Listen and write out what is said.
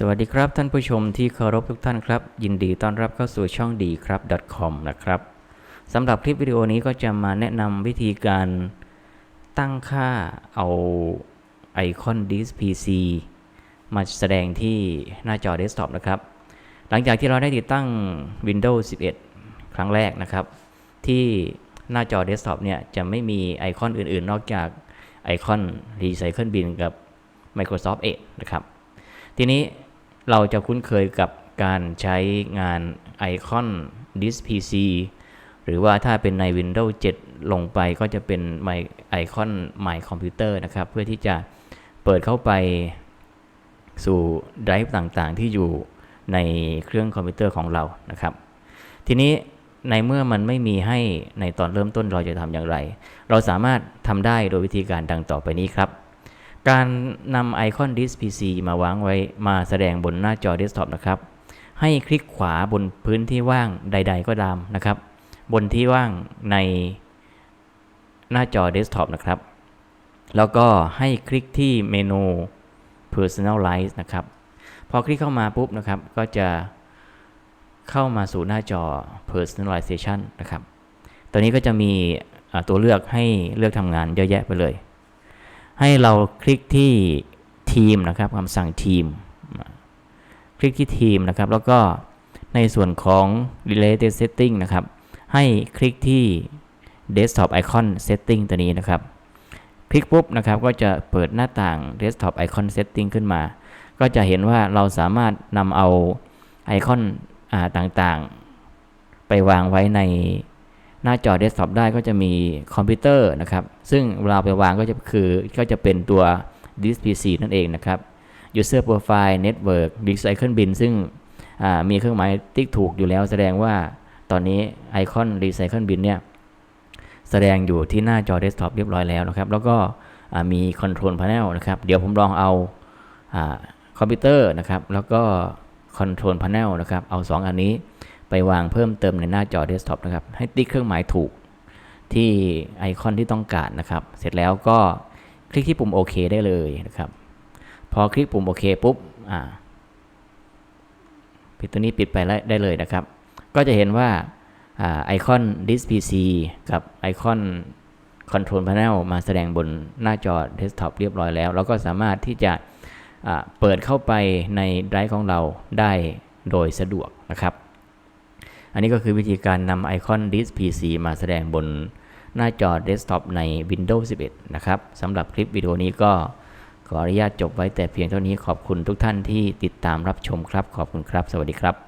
สวัสดีครับท่านผู้ชมที่เคารพทุกท่านครับ ยินดีต้อนรับเข้าสู่ช่องดีครับ .com นะครับสำหรับคลิปวิดีโอนี้ก็จะมาแนะนำวิธีการตั้งค่าเอาไอคอน Disk PC มาแสดงที่หน้าจอเดสก์ท็อปนะครับ หลังจากที่เราได้ติดตั้ง Windows 11 ครั้งแรกนะครับ ที่หน้าจอเดสก์ท็อปเนี่ยจะไม่มีไอคอนอื่นๆ นอกจากไอคอน Recycle Bin กับ Microsoft Edge นะครับ ทีนี้ เราจะคุ้นเคยกับการใช้งานไอคอน Dis PC หรือว่าถ้าเป็นใน Windows 7 ลงไปก็จะเป็นไอคอน My Computer นะครับ เพื่อที่จะเปิดเข้าไปสู่ไดรฟ์ต่างๆ ที่อยู่ในเครื่องคอมพิวเตอร์ของเรานะครับ ทีนี้ในเมื่อมันไม่มีให้ในตอนเริ่มต้นเราจะทำอย่างไร เราสามารถทำได้โดยวิธีการดังต่อไปนี้ครับ การนำไอคอน Disk PC มาวางไว้มาแสดงบนหน้าจอเดสก์ท็อปนะครับ ให้คลิกขวาบนพื้นที่ว่างใด ๆ ก็ตามนะครับ บนที่ว่างในหน้าจอเดสก์ท็อปนะครับ แล้วก็ให้คลิกที่เมนู Personalize นะครับ พอคลิกเข้ามาปุ๊บนะครับ ก็จะเข้ามาสู่หน้าจอ Personalization นะครับ ตัวนี้ก็จะมีตัวเลือกให้เลือกทำงานเยอะแยะไปเลย ให้เราคลิกที่ทีมนะครับคำสั่งทีม คลิกที่ทีมนะครับ แล้วก็ในส่วนของ related setting นะครับ ให้คลิกที่ desktop icon setting ตัวนี้นะครับ คลิกปุ๊บนะครับก็จะเปิดหน้าต่าง desktop icon setting ขึ้นมา ก็จะเห็นว่าเราสามารถนำเอาไอคอนอต่างๆ ไปวางไว้ใน หน้าจอเดสก์ท็อปได้ก็จะมีคอมพิวเตอร์นะครับ ซึ่งเวลาไปวางก็จะคือก็จะเป็นตัว Disk PC นั่นเองนะครับ User Profile Network Recycle Bin ซึ่งมีเครื่องหมายติ๊กถูกอยู่แล้ว แสดงว่าตอนนี้ไอคอน Recycle Bin เนี่ยแสดงอยู่ที่หน้าจอเดสก์ท็อปเรียบร้อยแล้วนะครับ แล้วก็มี Control Panel นะครับ เดี๋ยวผมลองเอาอาคอมพิวเตอร์นะครับ แล้วก็ Control Panel นะครับ เอา 2 อันนี้ ไปวางเพิ่มเติมในหน้าจอเดสก์ท็อปนะครับ ให้ติ๊กเครื่องหมายถูกที่ไอคอนที่ต้องการนะครับ เสร็จแล้วก็คลิกที่ปุ่มโอเคได้เลยนะครับ พอคลิกปุ่มโอเคปุ๊บอ่าปิดตัวนี้ปิดไปได้เลยนะครับ ก็จะเห็นว่าไอคอน Disk PC กับไอคอน Control Panel มาแสดงบนหน้าจอเดสก์ท็อปเรียบร้อยแล้ว เราก็สามารถที่จะเปิดเข้าไปในไดรฟ์ของเราได้โดยสะดวกนะครับ อันนี้ก็คือวิธีการนำไอคอน Disk PC มาแสดงบนหน้าจอเดสก์ท็อปใน Windows 11 นะครับสำหรับคลิปวิดีโอนี้ก็ขออนุญาตจบไว้แต่เพียงเท่านี้ขอบคุณทุกท่านที่ติดตามรับชมครับ ขอบคุณครับ สวัสดีครับ